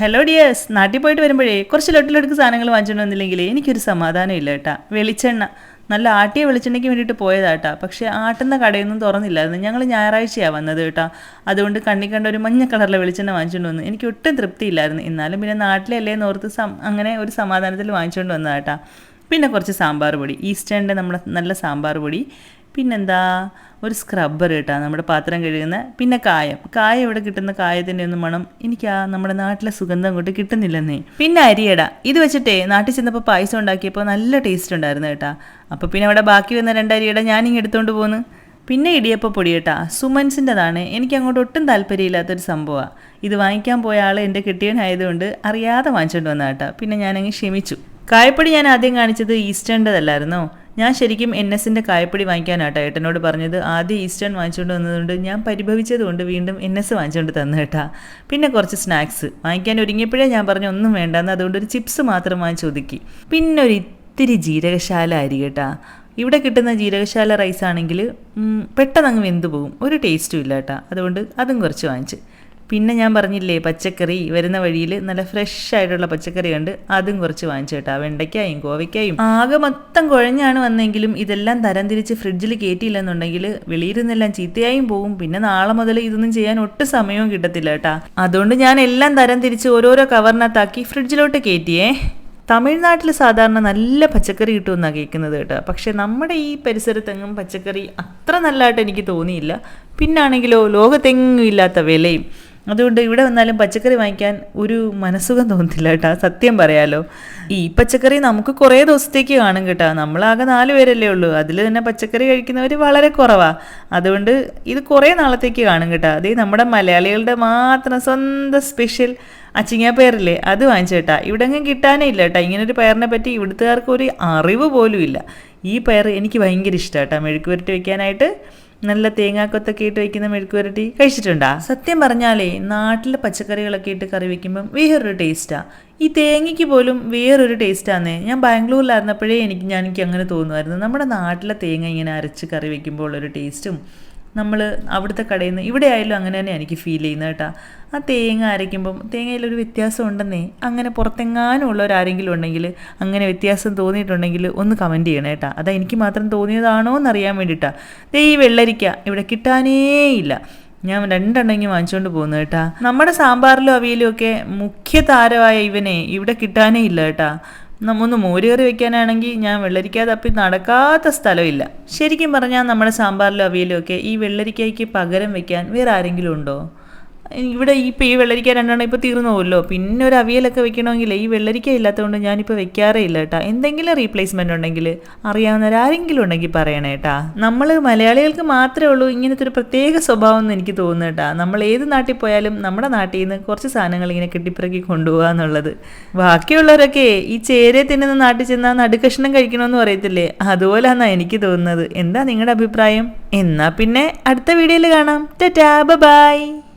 Hello dears നാട്ടിൽ പോയിട്ട് വരുമ്പോഴേ കുറച്ച് ലൊട്ടിലൊടുക്ക് സാധനങ്ങൾ വാങ്ങിച്ചുകൊണ്ട് വന്നില്ലെങ്കിൽ എനിക്കൊരു സമാധാനം ഇല്ല കേട്ടാ. വെളിച്ചെണ്ണ. നല്ല ആട്ടിയ വെളിച്ചെണ്ണയ്ക്ക് വേണ്ടിയിട്ട് പോയതാട്ടാ പക്ഷേ ആട്ടുന്ന കടയൊന്നും തുറന്നില്ലായിരുന്നു. ഞങ്ങൾ ഞായറാഴ്ചയാണ് വന്നത് കേട്ടാ. അതുകൊണ്ട് കണ്ണി കണ്ട ഒരു മഞ്ഞ കളറിലെ വെളിച്ചെണ്ണ വാങ്ങിച്ചുകൊണ്ട് വന്നു എനിക്ക് ഒട്ടും തൃപ്തിയില്ലായിരുന്നു. എന്നാലും പിന്നെ നാട്ടിലല്ലേ നോർത്ത് അങ്ങനെ ഒരു സമാധാനത്തിൽ വാങ്ങിച്ചുകൊണ്ട് വന്നതാട്ടാ പിന്നെ കുറച്ച് സാമ്പാർ പൊടി. ഈസ്റ്റേണിന്റെ നമ്മുടെ നല്ല സാമ്പാർ പൊടി. പിന്നെന്താ? ഒരു സ്ക്രബ്ബർ കേട്ടാ നമ്മുടെ പാത്രം കഴുകുന്ന പിന്നെ കായം. കായം ഇവിടെ കിട്ടുന്ന കായത്തിന്റെ ഒന്നും മണം എനിക്ക് ആ നമ്മുടെ നാട്ടിലെ സുഗന്ധം അങ്ങോട്ട് കിട്ടുന്നില്ലെന്നേ. പിന്നെ അരിയട. ഇത് വെച്ചിട്ടേ നാട്ടിൽ ചെന്നപ്പോൾ പായസം ഉണ്ടാക്കിയപ്പോൾ നല്ല ടേസ്റ്റ് ഉണ്ടായിരുന്നു കേട്ടാ. അപ്പോൾ പിന്നെ അവിടെ ബാക്കി വന്ന രണ്ട് അരിയട ഞാനിങ്ങ് എടുത്തുകൊണ്ട് പോന്ന്. പിന്നെ ഇടിയപ്പ പൊടി കേട്ടാ സുമൻസിന്റെതാണ്. എനിക്ക് അങ്ങോട്ട് ഒട്ടും താല്പര്യമില്ലാത്തൊരു സംഭവമാണ് ഇത് വാങ്ങിക്കാൻ പോയ ആൾ എന്റെ കിട്ടിയവനായതുകൊണ്ട് അറിയാതെ വാങ്ങിച്ചുകൊണ്ട് വന്ന കേട്ടാ. പിന്നെ ഞാനങ്ങ് ക്ഷമിച്ചു. കായപ്പൊടി ഞാൻ ആദ്യം കാണിച്ചത് ഈസ്റ്റേണിന്റെതല്ലായിരുന്നോ ഞാൻ ശരിക്കും എൻ എസിന്റെ കായപ്പൊടി വാങ്ങിക്കാനാട്ടോ ഏട്ടനോട് പറഞ്ഞത്. ആദ്യം ഈസ്റ്റേൺ വാങ്ങിച്ചുകൊണ്ട് വന്നതുകൊണ്ട് ഞാൻ പരിഭവിച്ചതുകൊണ്ട് വീണ്ടും എൻ എസ് വാങ്ങിച്ചുകൊണ്ട് തന്നു കേട്ടാ. പിന്നെ കുറച്ച് സ്നാക്സ്. വാങ്ങിക്കാൻ ഒരുങ്ങിയപ്പോഴേ ഞാൻ പറഞ്ഞു ഒന്നും വേണ്ടെന്ന്. അതുകൊണ്ട് ഒരു ചിപ്സ് മാത്രം വാങ്ങിച്ച് ഒതുക്കി. പിന്നെ ഒരു ഇത്തിരി ജീരകശാല അരി കേട്ടാ. ഇവിടെ കിട്ടുന്ന ജീരകശാല റൈസ് ആണെങ്കിൽ പെട്ടെന്ന് അങ്ങ് വെന്തു പോകും ഒരു ടേസ്റ്റും ഇല്ല കേട്ടാ. അതുകൊണ്ട് അതും കുറച്ച് വാങ്ങിച്ച്. പിന്നെ ഞാൻ പറഞ്ഞില്ലേ പച്ചക്കറി വരുന്ന വഴിയിൽ നല്ല ഫ്രഷ് ആയിട്ടുള്ള പച്ചക്കറി ഉണ്ട് അതും കുറച്ച് വാങ്ങിച്ചു കേട്ടോ. വെണ്ടയ്ക്കായും കോവയ്ക്കായും. ആകെ മൊത്തം കുഴഞ്ഞാണ് വന്നെങ്കിലും ഇതെല്ലാം തരം തിരിച്ച് ഫ്രിഡ്ജിൽ കയറ്റിയില്ലെന്നുണ്ടെങ്കിൽ വെളിയിരുന്നെല്ലാം ചീത്തയായും പോകും പിന്നെ നാളെ മുതൽ ഇതൊന്നും ചെയ്യാൻ ഒട്ടും സമയവും കിട്ടത്തില്ല കേട്ടാ. അതുകൊണ്ട് ഞാൻ എല്ലാം തരം തിരിച്ച് ഓരോരോ കവറിനകത്താക്കി ഫ്രിഡ്ജിലോട്ട് കയറ്റിയേ തമിഴ്നാട്ടിൽ സാധാരണ നല്ല പച്ചക്കറി കിട്ടുമെന്നാണ് കേൾക്കുന്നത് കേട്ടോ. പക്ഷേ നമ്മുടെ ഈ പരിസരത്തെങ്ങും പച്ചക്കറി അത്ര നല്ലതായിട്ട് എനിക്ക് തോന്നിയില്ല. പിന്നാണെങ്കിലോ ലോകത്തെങ്ങും ഇല്ലാത്ത വിലയും. അതുകൊണ്ട് ഇവിടെ വന്നാലും പച്ചക്കറി വാങ്ങിക്കാൻ ഒരു മനസ്സുഖം തോന്നത്തില്ല കേട്ടോ. സത്യം പറയാലോ. ഈ പച്ചക്കറി നമുക്ക് കുറേ ദിവസത്തേക്ക് കാണും കേട്ടോ. നമ്മളാകെ നാല് പേരല്ലേ ഉള്ളൂ. അതിൽ തന്നെ പച്ചക്കറി കഴിക്കുന്നവർ വളരെ കുറവാണ് അതുകൊണ്ട് ഇത് കുറേ നാളത്തേക്ക് കാണും കേട്ടോ. അതേ നമ്മുടെ മലയാളികളുടെ മാത്രം സ്വന്തം സ്പെഷ്യൽ അച്ചിങ്ങ പയറില്ലേ അത് വാങ്ങിച്ചു കേട്ടാ. ഇവിടെ എങ്ങും കിട്ടാനേ ഇല്ല കേട്ടാ. ഇങ്ങനൊരു പയറിനെ പറ്റി ഇവിടുത്തുകാർക്ക് ഒരു അറിവ് പോലും ഇല്ല. ഈ പയർ എനിക്ക് ഭയങ്കര ഇഷ്ടമാണ് കേട്ടോ. മെഴുക്ക് പുരട്ടി വെക്കാനായിട്ട് നല്ല തേങ്ങാക്കൊത്തൊക്കെ ഇട്ട് വെക്കുന്ന മെഴുക്ക് പുരട്ടി കഴിച്ചിട്ടുണ്ടാ? സത്യം പറഞ്ഞാലേ നാട്ടിലെ പച്ചക്കറികളൊക്കെ ഇട്ട് കറി വെക്കുമ്പം വേറൊരു ടേസ്റ്റാ ഈ തേങ്ങയ്ക്ക് പോലും വേറൊരു ടേസ്റ്റാന്നേ ഞാൻ ബാംഗ്ലൂരിലായിരുന്നപ്പോഴേ എനിക്ക് ഞാൻ എനിക്ക് അങ്ങനെ തോന്നുമായിരുന്നു. നമ്മുടെ നാട്ടിലെ തേങ്ങ ഇങ്ങനെ അരച്ച് കറി വെക്കുമ്പോൾ ഉള്ളൊരു ടേസ്റ്റും നമ്മൾ അവിടുത്തെ കടയിൽ നിന്ന് ഇവിടെ ആയാലും അങ്ങനെ തന്നെ എനിക്ക് ഫീൽ ചെയ്യുന്നത് കേട്ടോ. ആ തേങ്ങ അരയ്ക്കുമ്പം തേങ്ങയിലൊരു വ്യത്യാസം ഉണ്ടെന്നേ. അങ്ങനെ പുറത്തെങ്ങാനും ഉള്ളവരാരെങ്കിലും ഉണ്ടെങ്കിൽ അങ്ങനെ വ്യത്യാസം തോന്നിയിട്ടുണ്ടെങ്കിൽ ഒന്ന് കമന്റ് ചെയ്യണം കേട്ടോ. അതാ എനിക്ക് മാത്രം തോന്നിയതാണോ എന്നറിയാൻ വേണ്ടിയിട്ടാണ് ദേ ഈ വെള്ളരിക്ക ഇവിടെ കിട്ടാനേ ഇല്ല. ഞാൻ രണ്ടെണ്ണെങ്കിൽ വാങ്ങിച്ചുകൊണ്ട് പോകുന്നു കേട്ടാ. നമ്മുടെ സാമ്പാറിലും അവിയലും ഒക്കെ മുഖ്യ താരമായ ഇവനെ ഇവിടെ കിട്ടാനേ ഇല്ല കേട്ടാ. നമ്മൊന്ന് മോരുകറി വെക്കാനാണെങ്കിൽ ഞാൻ വെള്ളരിക്ക തപ്പി നടക്കാത്ത സ്ഥലമില്ല. ശരിക്കും പറഞ്ഞാൽ നമ്മുടെ സാമ്പാറിലും അവിയലും ഒക്കെ ഈ വെള്ളരിക്കയ്ക്ക് പകരം വെക്കാൻ വേറെ ആരെങ്കിലും ഉണ്ടോ? ഇവിടെ ഇപ്പോൾ ഈ വെള്ളരിക്ക രണ്ടെണ്ണം ഇപ്പോൾ തീർന്നു പോകുമല്ലോ പിന്നെ ഒരു അവിയലൊക്കെ വെക്കണമെങ്കിൽ ഈ വെള്ളരിക്ക ഇല്ലാത്തതുകൊണ്ട് ഞാനിപ്പോൾ വെക്കാറേ ഇല്ല കേട്ടോ. എന്തെങ്കിലും റീപ്ലേസ്മെന്റ് ഉണ്ടെങ്കിൽ അറിയാവുന്നവരാരെങ്കിലും ഉണ്ടെങ്കിൽ പറയണേ കേട്ടാ. നമ്മൾ മലയാളികൾക്ക് മാത്രമേ ഉള്ളൂ ഇങ്ങനത്തെ ഒരു പ്രത്യേക സ്വഭാവം എന്ന് എനിക്ക് തോന്നുന്നു കേട്ടാ. നമ്മൾ ഏത് നാട്ടിൽ പോയാലും നമ്മുടെ നാട്ടിൽ നിന്ന് കുറച്ച് സാധനങ്ങൾ ഇങ്ങനെ കെട്ടിപ്പിറക്കി കൊണ്ടുപോകുക എന്നുള്ളത്. ബാക്കിയുള്ളവരൊക്കെ ഈ ചേരെ തിന്നുന്ന നാട്ടിൽ ചെന്നാൽ നടുക്കഷ്ണം കഴിക്കണമെന്ന് പറയത്തില്ലേ? അതുപോലെയാണെന്നാണ് എനിക്ക് തോന്നുന്നത്. എന്താ നിങ്ങളുടെ അഭിപ്രായം? എന്നാൽ പിന്നെ അടുത്ത വീഡിയോയിൽ കാണാം. ടാ ബൈ.